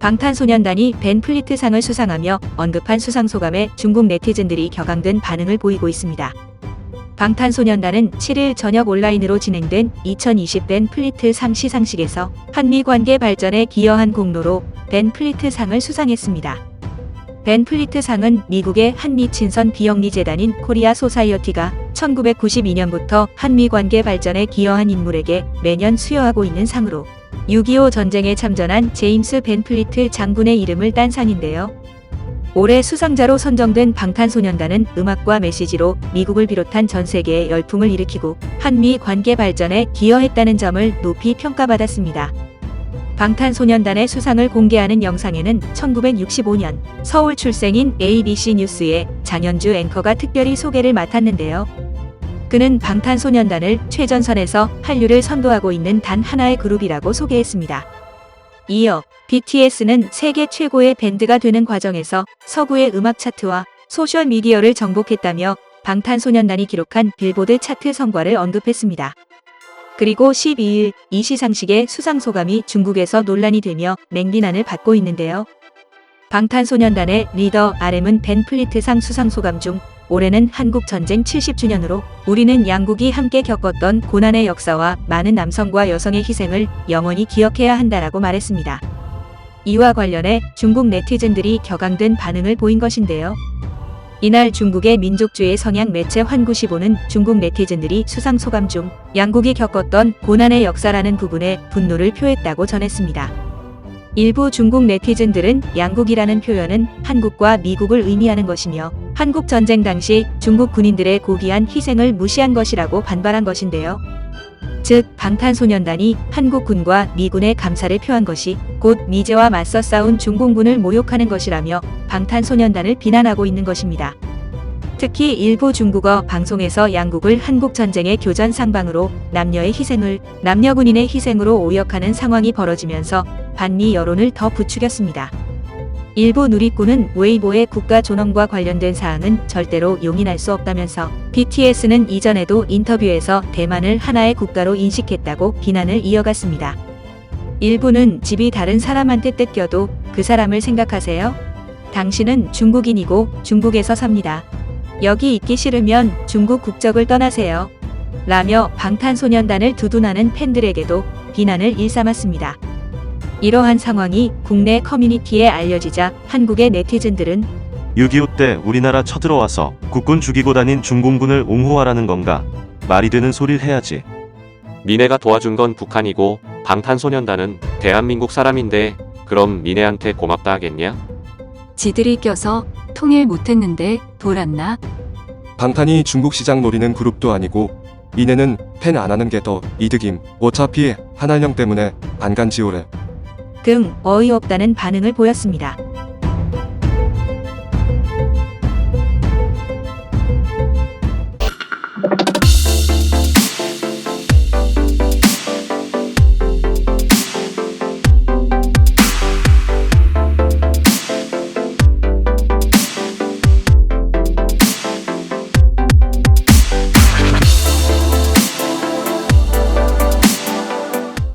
방탄소년단이 벤 플리트 상을 수상하며 언급한 수상 소감에 중국 네티즌들이 격앙된 반응을 보이고 있습니다. 방탄소년단은 7일 저녁 온라인으로 진행된 2020 벤 플리트 상 시상식에서 한미 관계 발전에 기여한 공로로 벤 플리트 상을 수상했습니다. 벤 플리트 상은 미국의 한미 친선 비영리 재단인 코리아 소사이어티가 1992년부터 한미 관계 발전에 기여한 인물에게 매년 수여하고 있는 상으로 6.25 전쟁에 참전한 제임스 벤 플리트 장군의 이름을 딴 상인데요. 올해 수상자로 선정된 방탄소년단은 음악과 메시지로 미국을 비롯한 전 세계에 열풍을 일으키고 한미 관계 발전에 기여했다는 점을 높이 평가받았습니다. 방탄소년단의 수상을 공개하는 영상에는 1965년 서울 출생인 ABC 뉴스의 장현주 앵커가 특별히 소개를 맡았는데요. 그는 방탄소년단을 최전선에서 한류를 선도하고 있는 단 하나의 그룹이라고 소개했습니다. 이어 BTS는 세계 최고의 밴드가 되는 과정에서 서구의 음악 차트와 소셜 미디어를 정복했다며 방탄소년단이 기록한 빌보드 차트 성과를 언급했습니다. 그리고 12일 이 시상식의 수상 소감이 중국에서 논란이 되며 맹비난을 받고 있는데요. 방탄소년단의 리더 RM은 벤 플리트상 수상 소감 중 올해는 한국 전쟁 70주년으로 우리는 양국이 함께 겪었던 고난의 역사와 많은 남성과 여성의 희생을 영원히 기억해야 한다라고 말했습니다. 이와 관련해 중국 네티즌들이 격앙된 반응을 보인 것인데요. 이날 중국의 민족주의 성향 매체 환구시보는 중국 네티즌들이 수상 소감 중 양국이 겪었던 고난의 역사라는 부분에 분노를 표했다고 전했습니다. 일부 중국 네티즌들은 양국이라는 표현은 한국과 미국을 의미하는 것이며 한국 전쟁 당시 중국 군인들의 고귀한 희생을 무시한 것이라고 반발한 것인데요. 즉 방탄소년단이 한국군과 미군의 감사를 표한 것이 곧 미제와 맞서 싸운 중공군을 모욕하는 것이라며 방탄소년단을 비난하고 있는 것입니다. 특히 일부 중국어 방송에서 양국을 한국 전쟁의 교전 상방으로 남녀의 희생을 남녀 군인의 희생으로 오역하는 상황이 벌어지면서 반미 여론을 더 부추겼습니다. 일부 누리꾼은 웨이보의 국가 존엄과 관련된 사항은 절대로 용인할 수 없다면서 BTS는 이전에도 인터뷰에서 대만을 하나의 국가로 인식했다고 비난을 이어갔습니다. 일부는 집이 다른 사람한테 뜯겨도 그 사람을 생각하세요? 당신은 중국인이고 중국에서 삽니다. 여기 있기 싫으면 중국 국적을 떠나세요. 라며 방탄소년단을 두둔하는 팬들에게도 비난을 일삼았습니다. 이러한 상황이 국내 커뮤니티에 알려지자 한국의 네티즌들은 6.25 때 우리나라 쳐들어와서 국군 죽이고 다닌 중공군을 옹호하라는 건가? 말이 되는 소리를 해야지. 미네가 도와준 건 북한이고 방탄소년단은 대한민국 사람인데 그럼 미네한테 고맙다 하겠냐? 지들이 껴서 통일 못했는데 돌았나? 방탄이 중국 시장 노리는 그룹도 아니고 미네는 팬 안 하는 게 더 이득임. 어차피 한한령 때문에 안간 지오래. 등 어이없다는 반응을 보였습니다.